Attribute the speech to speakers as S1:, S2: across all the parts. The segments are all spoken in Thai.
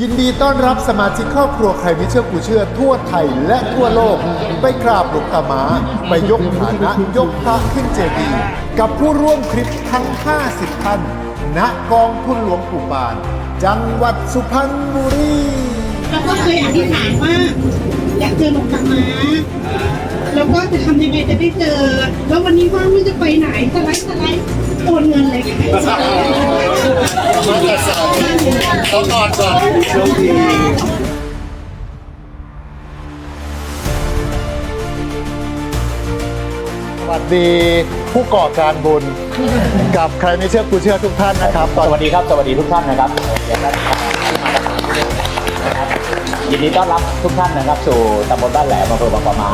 S1: ยินดีต้อนรับสมาชิกครอบครัวใครไม่เชื่อกูเชื่อทั่วไทยและทั่วโลก ไปกราบหลวงตามาไปยกฐานะยกพระขึ้นเจดีย์กับผู้ร่วมคลิปทั้ง 50 ท่าน ณกองทุนหลวงปู่ปาน จังหวัดสุพรรณบุรี
S2: เราก็เคยอธิษฐานว่าอยากเจอหลวงตามาแล้วก็จะทำยังไงจะได้เจอ แล้ววันนี้ว่างไม่จะไปไหนสไลด์สไลด์โอนเงินเลยค่ะ
S1: ต้องกอดก่อนโชคดีสวัสดีผู้ก่อการบุญ กับใครไม่เชื่อกูเชื่อทุกท่านนะครับ
S3: สวัสดีครับ สวัสดีทุกท่านนะครับยินดีต้อนรับทุกท่านนะครับ สู่ตำบลบ้านแหลมอำเภอบางปะมา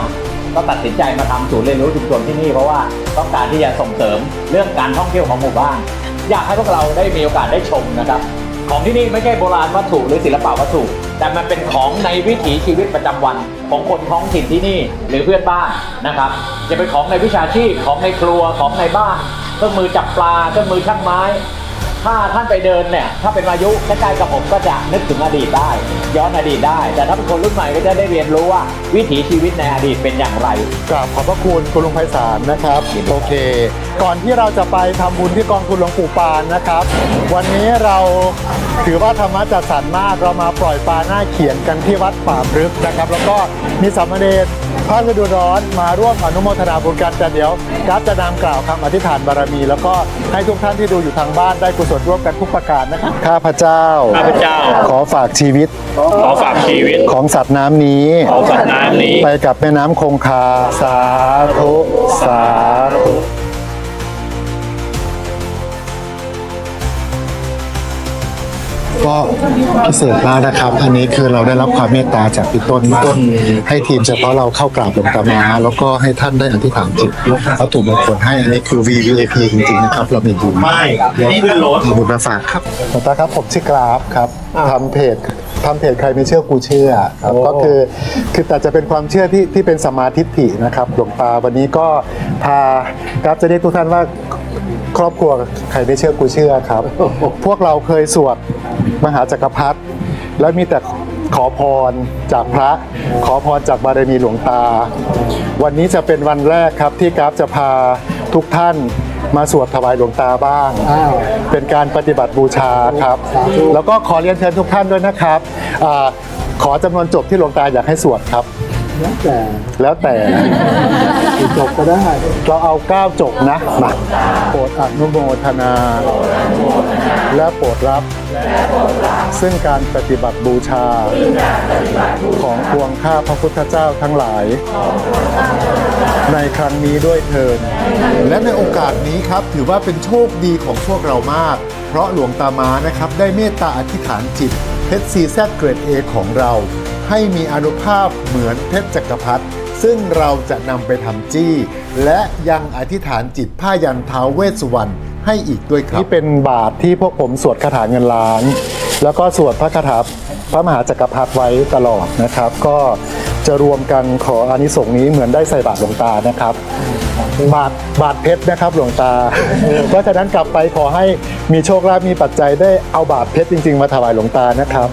S3: ก็ตัดสินใจมาทำศูนย์เรียนรู้ชุมชนที่นี่เพราะว่าต้องการที่จะส่งเสริมเรื่องการท่องเที่ยวของหมู่บ้าน อยากให้พวกเราได้มีโอกาสได้ชมนะครับ ของที่นี่ไม่ใช่โบราณวัตถุหรือศิลปะวัตถุ แต่มันเป็นของในวิถีชีวิตประจำวัน ของคนท้องถิ่นที่นี่หรือเพื่อนบ้านนะครับ จะเป็นของในวิชาชีพของในครัวของในบ้าน เครื่องมือจับปลาเครื่องมือช่างไม้ ถ้าท่านไปเดินเนี่ย ถ้าเป็นอายุใกล้ๆกับผมก็จะนึกถึงอดีตได้ ย้อนอดีตได้ แต่ถ้าเป็นคนรุ่นใหม่ก็จะได้เรียนรู้ว่า วิถีชีวิตในอดีตเป็นอย่างไร
S1: กราบขอบพระคุณคุณลุงไพศาลนะครับ โอเค ก่อนที่เราจะไปทำบุญที่กองทุนหลวงปู่ปานนะครับ วันนี้เราถือว่าธรรมะจัดสรรมากเรามาปล่อยปลาหน้าเขียนกันที่วัดป่าพรึกนะครับ แล้วก็มีสามเณร พระฤดูร้อนมาร่วมอนุโมทนาบุญกันแต่เดี๋ยวกราฟจะนำกล่าวคำอธิษฐานบารมี แล้วก็ให้ทุกท่านที่ดูอยู่ทางบ้านได้กุศลร่วมกันทุกประการนะครับข้าพเจ้า
S4: ข้าพเจ้า
S1: ขอฝากชีวิต
S4: ขอฝากชีวิต
S1: ของสัตว์น้ำนี้
S4: ของสัตว์น้ำนี้
S1: ไปกับแม่น้ำคงคา สาธุ สาธุ ก็พิเศษมากนะครับ อันนี้คือเราได้รับความเมตตาจากพี่ต้นมาก ให้ทีมเฉพาะเราเข้ากราบหลวงตามาแล้วก็ให้ท่านได้อธิษฐานจิตวัตถุมงคลให้อันนี้คือ VVIP จริงๆนะครับ เรามีบุญ
S4: ไม่นี่คือรถ
S1: มีบุญมาฝากครับหลวงตาครับผมชื่อกราฟครับทำเพจทำเพจใครไม่เชื่อกูเชื่อครับก็คือคือแต่จะเป็นความเชื่อที่ที่เป็นสมมาธิฏฐินะครับหลวงตาวันนี้ก็พากราฟจะเรียกทุกท่านว่า ครอบครัวใครไม่เชื่อกูเชื่อครับ พวกเราเคยสวดมหาจักรพรรดิแล้วมีแต่ขอพรจากพระ ขอพรจากบารมีหลวงตา วันนี้จะเป็นวันแรกครับที่กราฟจะพาทุกท่านมาสวดถวายหลวงตาบ้าง เป็นการปฏิบัติบูชาครับ แล้วก็ขอเรียนเชิญทุกท่านด้วยนะครับอาขอจำนวนจบที่หลวงตาอยากให้สวดครับ แล้วแต่แล้วแต่จบก็ได้ เราเอาเก้าจบนะมาโปรดอนุโมทนา และโปรดรับ ซึ่งการปฏิบัติบูชา ของพวงข้าพระพุทธเจ้าทั้งหลาย ในครั้งนี้ด้วยเทิน และในโอกาสนี้ครับถือว่าเป็นโชคดีของพวกเรามาก เพราะหลวงตามานะครับได้เมตตาอธิษฐานจิตเพชรซีแซเกรดเอของเรา ให้มีอนุภาพเหมือนเพชรจักรพรรดิซึ่งเราจะนำไปทำจี้ และยังอธิษฐานจิตผ้ายันท้าวเวสสุวรรณให้อีกด้วยครับนี่เป็นบาทที่พวกผมสวดคาถาเงินล้าน แล้วก็สวดพระคาถาพระมหาจักรพรรดิไว้ตลอดนะครับ ก็จะรวมกันขออานิสงส์นี้เหมือนได้ใส่บาตรหลวงตานะครับ บาทบาทเพชรนะครับหลวงตา เพราะฉะนั้นกลับไปขอให้มีโชคลาภมีปัจจัยได้เอาบาทเพชรจริง ๆ มาถวายหลวงตานะครับ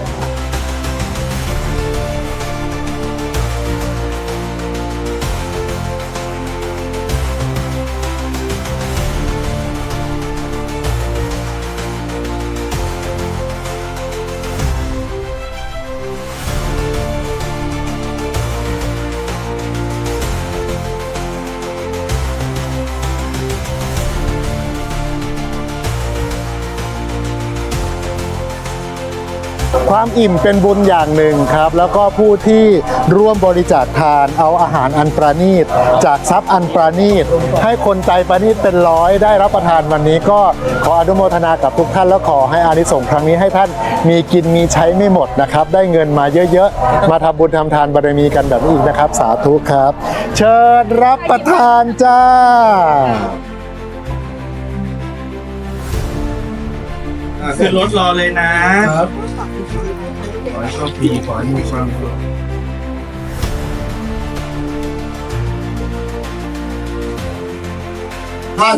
S1: ความอิ่มเป็นบุญอย่างหนึ่งครับ แล้วก็ผู้ที่ร่วมบริจาคทานเอาอาหารอันประณีต จากทรัพย์อันประณีต ให้คนใจประณีตเป็นร้อยได้รับประทานวันนี้ก็ขออนุโมทนากับทุกท่านแล้วขอให้อานิสงส์ครั้งนี้ให้ท่านมีกินมีใช้ไม่หมดนะครับ ได้เงินมาเยอะๆ มาทำบุญทำทานบารมีกันแบบนี้อีกนะครับ สาธุครับ เชิญรับประทานจ้า
S4: ขึ้นรถรอเลยนะขอให้โชคดีขอให้มีความสุข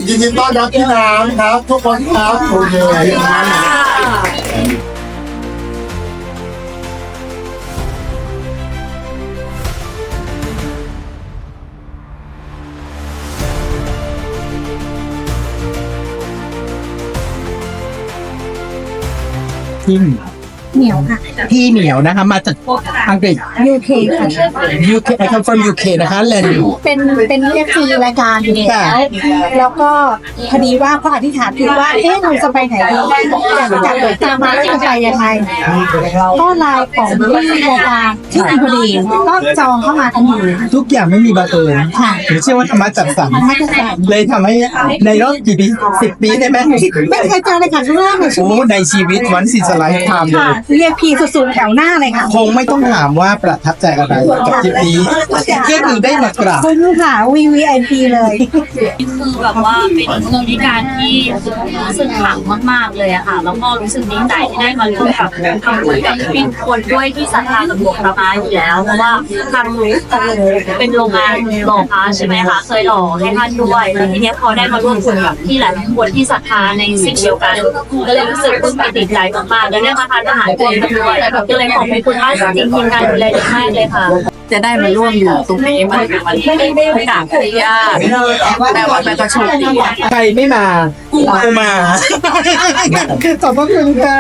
S1: ยินดีต้อนรับที่น้ำครับ ทุกคนครับโอเค
S5: 一米
S2: เหนียวค่ะ
S5: พี่เหมียวนะคะ มาจากอังกฤษ
S2: UK ค่ะ
S5: UK I come from UK นะคะแลนด์
S2: เป็นเป็นเอฟซีรายการอยู่แล้ว แล้วก็พอดีว่าเขาอธิษฐานถึงว่า เอ๊ะเราจะไปไหนดีอยากจากหลวงตามาแล้วจะไปยังไงก็ไลน์ของที่รายการที่มีพอดีก็จองเข้ามาทันที
S5: ทุกอย่างไม่มีบังเอิญ
S2: ค่ะ
S5: หรือเชื่อว่าธรรมะจัดสรร
S2: ไม่กระสัน
S5: เลยทำให้ในรอบกี่ปีสิบปีได้ไหม
S2: ไม่เคยเจอเลยค่ะครั้งแรกในชี
S5: โอ้
S2: วิต
S5: ในชีวิตวันสิสไลฟ์ไทม์เล
S2: ค่ะ
S5: ย
S2: เรียกพีสูงๆแถวหน้าเลยค่ะ
S5: คงไม่ต้องถามว่าประทับใจอะไรกับคลิปนี้ก็คือได้มากราบ
S2: คุณค่ะ VVIP เลย
S6: คือแบบว่าเป็นบริการที่รู้สึกขลังมากๆเลยอะค่ะ แล้วก็รู้สึกดีใจที่ได้มาร่วมกับทำบุญกับเป็นคนด้วยที่ศรัทธากับหลวงพระมาอยู่แล้วเพราะว่าทางรู้เป็นโรงงานหล่อพระใช่ไหมคะเคยหล่อให้ท่านด้วยแล้วทีเนี้ยพอได้มาร่วมบุญกับที่หลายคนที่ศรัทธาในสิ่งเดียวกันก็เลยรู้สึกปลื้มปิติใจมากๆแล้วได้มาทานอาหารกลมกันด้วยก็เลยขอบคุณมากจริงๆทีมงานดูแลดีมากเลยค่ะ
S7: จะได้มาร่วมอยู่ตรงนี้มันเป็นวันที่โอกาสที่ยากแต่ว่ามันก็โชคดี
S5: ใครไม่มากูมาขอบพระคุณค่ะ